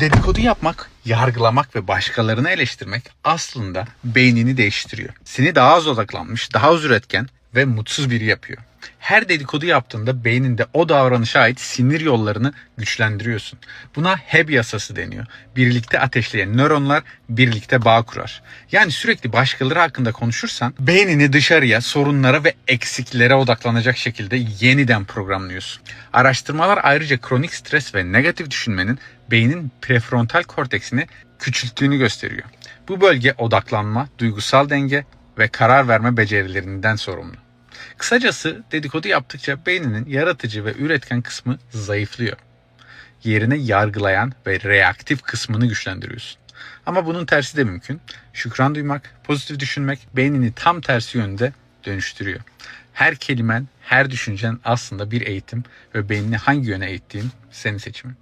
Dedikodu yapmak, yargılamak ve başkalarını eleştirmek aslında beynini değiştiriyor. Seni daha az odaklanmış, daha az üretken ve mutsuz biri yapıyor. Her dedikodu yaptığında beyninde o davranışa ait sinir yollarını güçlendiriyorsun. Buna Heb yasası deniyor. Birlikte ateşleyen nöronlar birlikte bağ kurar. Yani sürekli başkaları hakkında konuşursan beynini dışarıya, sorunlara ve eksiklere odaklanacak şekilde yeniden programlıyorsun. Araştırmalar ayrıca kronik stres ve negatif düşünmenin beynin prefrontal korteksini küçülttüğünü gösteriyor. Bu bölge odaklanma, duygusal denge ve karar verme becerilerinden sorumlu. Kısacası dedikodu yaptıkça beyninin yaratıcı ve üretken kısmı zayıflıyor. Yerine yargılayan ve reaktif kısmını güçlendiriyorsun. Ama bunun tersi de mümkün. Şükran duymak, pozitif düşünmek beynini tam tersi yönde dönüştürüyor. Her kelimen, her düşüncen aslında bir eğitim ve beynini hangi yöne eğittiğin senin seçimin.